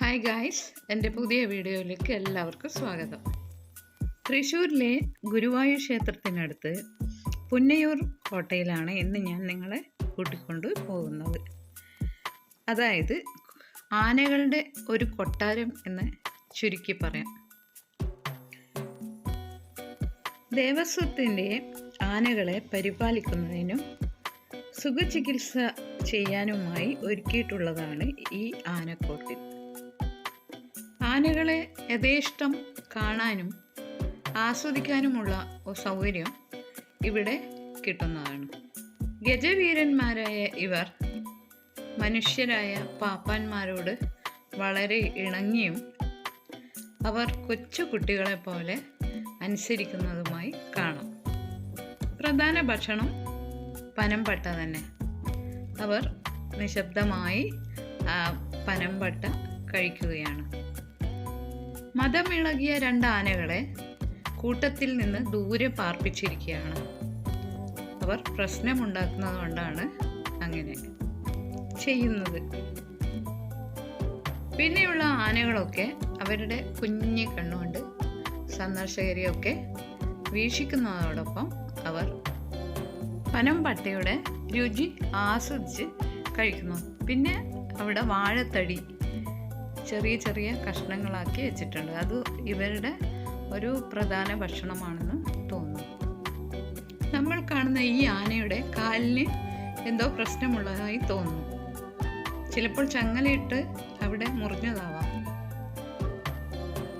Hi guys എന്റെ പുതിയ വീഡിയോയിലേക്ക് എല്ലാവർക്കും സ്വാഗതം. തൃശ്ശൂരിലെ ഗുരുവായൂർ ക്ഷേത്രത്തിനടുത്ത് പുന്നയൂർ കോട്ടയിലാണ് ഇന്ന് ഞാൻ നിങ്ങളെ കൂട്ടിക്കൊണ്ട് പോകുന്നത്. അതായത് ആനകളുടെ ഒരു കൊട്ടാരം എന്ന് ചുരുക്കി പറയാം. ദേവസ്വത്തിന്റെ ആനകളെ പരിപാലിക്കുന്നതിനും സുഖചികിത്സ ചെയ്യാനുമായി ഒരുക്കിയിട്ടുള്ളതാണ് ഈ ആനക്കോട്ടിൽ. ആനകളെ യഥേഷ്ടം കാണാനും ആസ്വദിക്കാനുമുള്ള സൗകര്യം ഇവിടെ കിട്ടുന്നതാണ്. ഗജവീരന്മാരായ ഇവർ മനുഷ്യരായ പാപ്പാന്മാരോട് വളരെ ഇണങ്ങിയും അവർ കൊച്ചു കുട്ടികളെ പോലെ അനുസരിക്കുന്നതുമായി കാണാം. പ്രധാന ഭക്ഷണം പനംപട്ട തന്നെ. അവർ നിശബ്ദമായി പനംപട്ട കഴിക്കുകയാണ്. മതമിളകിയ രണ്ട് ആനകളെ കൂട്ടത്തിൽ നിന്ന് ദൂരെ പാർപ്പിച്ചിരിക്കുകയാണ്. അവർ പ്രശ്നമുണ്ടാക്കുന്നത് കൊണ്ടാണ് അങ്ങനെ ചെയ്യുന്നത്. പിന്നെയുള്ള ആനകളൊക്കെ അവരുടെ കുഞ്ഞു കണ്ണുകൊണ്ട് സന്ദർശകരെയൊക്കെ വീക്ഷിക്കുന്നതോടൊപ്പം അവർ പനംപട്ടയുടെ രുചി ആസ്വദിച്ച് കഴിക്കുന്നു. പിന്നെ അവിടെ വാഴത്തടി ചെറിയ ചെറിയ കഷ്ണങ്ങളാക്കി വെച്ചിട്ടുണ്ട്. അത് ഇവരുടെ ഒരു പ്രധാന ഭക്ഷണമാണെന്ന് തോന്നുന്നു. നമ്മൾ കാണുന്ന ഈ ആനയുടെ കാലിന് എന്തോ പ്രശ്നമുള്ളതായി തോന്നുന്നു. ചിലപ്പോൾ ചങ്ങലയിട്ട് അവിടെ മുറിഞ്ഞതാവാം.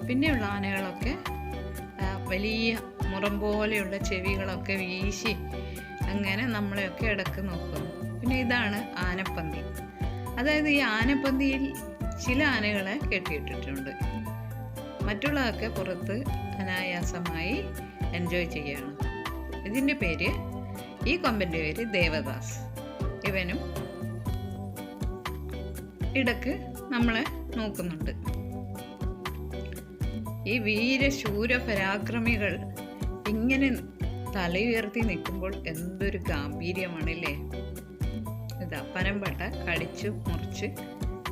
പിന്നെയുള്ള ആനകളൊക്കെ വലിയ മുറം പോലെയുള്ള ചെവികളൊക്കെ വീശി അങ്ങനെ നമ്മളെയൊക്കെ ഇടയ്ക്ക് നോക്കുന്നു. പിന്നെ ഇതാണ് ആനപ്പന്തി. അതായത് ഈ ആനപ്പന്തിയിൽ ചില ആനകളെ കെട്ടിയിട്ടിട്ടുണ്ട്. മറ്റുള്ളതൊക്കെ പുറത്ത് അനായാസമായി എൻജോയ് ചെയ്യുകയാണ് ഇതിന്റെ പേര് ഈ കൊമ്പന്റെ പേര് ദേവദാസ്. ഇവനും ഇടയ്ക്ക് നമ്മളെ നോക്കുന്നുണ്ട്. ഈ വീരശൂര പരാക്രമികൾ ഇങ്ങനെ തലയുയർത്തി നിൽക്കുമ്പോൾ എന്തൊരു ഗാംഭീര്യമാണല്ലേ? ഇതാ പനമ്പട്ട കടിച്ചു മുറിച്ച്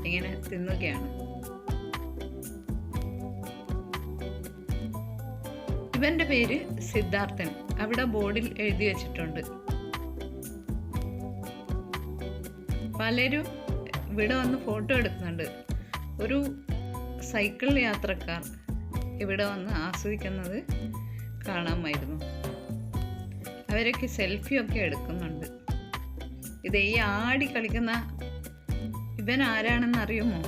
ഇങ്ങനെ തിന്നൊക്കെയാണ്. ഇവന്റെ പേര് സിദ്ധാർത്ഥൻ. അവിടെ ബോർഡിൽ എഴുതി വെച്ചിട്ടുണ്ട്. പലരും ഇവിടെ വന്ന് ഫോട്ടോ എടുക്കുന്നുണ്ട്. ഒരു സൈക്കിൾ യാത്രക്കാർ ഇവിടെ വന്ന് ആസ്വദിക്കുന്നത് കാണാമായിരുന്നു. അവരൊക്കെ സെൽഫിയൊക്കെ എടുക്കുന്നുണ്ട്. ഇത് ഈ ആടി കളിക്കുന്ന ഇവൻ ആരാണെന്ന് അറിയുമോ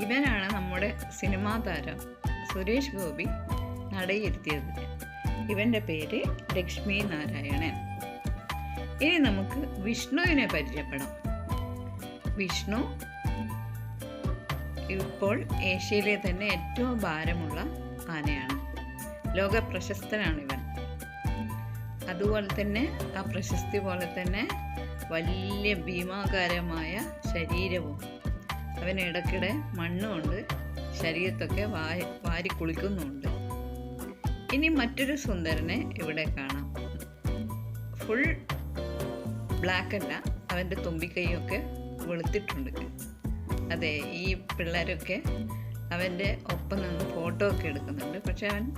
ഇവനാണ് നമ്മുടെ സിനിമാ താരം സുരേഷ് ഗോപി നടയിരുത്തിയത് ഇവന്റെ പേര് ലക്ഷ്മി നാരായണൻ. ഇനി നമുക്ക് വിഷ്ണുവിനെ പരിചയപ്പെടാം. വിഷ്ണു ഇപ്പോൾ ഏഷ്യയിലെ തന്നെ ഏറ്റവും ഭാരമുള്ള ആനയാണ്. ലോക പ്രശസ്തനാണ് ഇവൻ. അതുപോലെ തന്നെ ആ പ്രശസ്തി പോലെ തന്നെ വലിയ ഭീമാകാരമായ ശരീരവും. അവൻ ഇടയ്ക്കിടെ മണ്ണുമുണ്ട് ശരീരത്തൊക്കെ വാരി വാരി കുളിക്കുന്നുമുണ്ട്. ഇനി മറ്റൊരു സുന്ദരനെ ഇവിടെ കാണാം. ഫുൾ ബ്ലാക്ക് അല്ല. അവന്റെ തുമ്പിക്കൈയൊക്കെ വെളുത്തിട്ടുണ്ട്. അതെ ഈ പിള്ളേരൊക്കെ അവന്റെ ഒപ്പം നിന്ന് ഫോട്ടോ ഒക്കെ എടുക്കുന്നുണ്ട്. പക്ഷെ അവൻ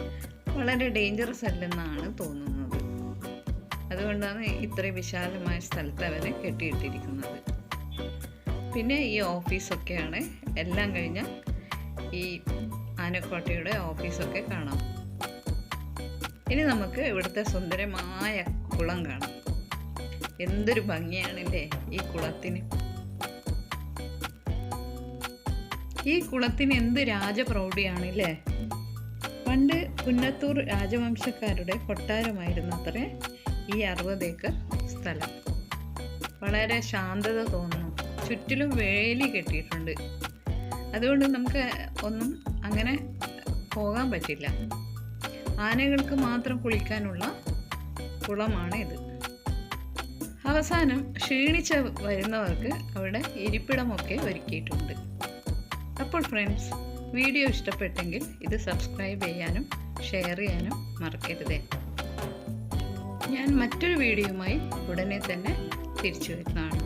വളരെ ഡേഞ്ചറസ് അല്ലെന്നാണ് തോന്നുന്നത്. അതുകൊണ്ടാണ് ഇത്രയും വിശാലമായ സ്ഥലത്ത് അവരെ കെട്ടിയിട്ടിരിക്കുന്നത്. പിന്നെ ഈ ഓഫീസൊക്കെയാണ്. എല്ലാം കഴിഞ്ഞാൽ ഈ ആനക്കോട്ടയുടെ ഓഫീസൊക്കെ കാണാം. ഇനി നമുക്ക് ഇവിടുത്തെ സുന്ദരമായ കുളം കാണാം. എന്തൊരു ഭംഗിയാണല്ലേ ഈ കുളത്തിന്. ഈ കുളത്തിന് എന്ത് രാജപ്രൗഢിയാണല്ലേ? പണ്ട് പുന്നത്തൂർ രാജവംശക്കാരുടെ കൊട്ടാരമായിരുന്നു അത്രേ ഈ അറുപത് ഏക്കർ സ്ഥലം. വളരെ ശാന്തത തോന്നുന്നു. ചുറ്റിലും വേലി കെട്ടിയിട്ടുണ്ട്. അതുകൊണ്ട് നമുക്ക് ഒന്നും അങ്ങനെ പോകാൻ പറ്റില്ല. ആനകൾക്ക് മാത്രം കുളിക്കാനുള്ള കുളമാണ് ഇത് അവസാനം ക്ഷീണിച്ച് വരുന്നവർക്ക് അവിടെ ഇരിപ്പിടമൊക്കെ ഒരുക്കിയിട്ടുണ്ട്. അപ്പോൾ ഫ്രണ്ട്സ് വീഡിയോ ഇഷ്ടപ്പെട്ടെങ്കിൽ ഇത് സബ്സ്ക്രൈബ് ചെയ്യാനും ഷെയർ ചെയ്യാനും മറക്കരുതേ. ഞാൻ മറ്റൊരു വീഡിയോയുമായി ഉടനെ തന്നെ തിരിച്ചു വരുന്നതാണ്.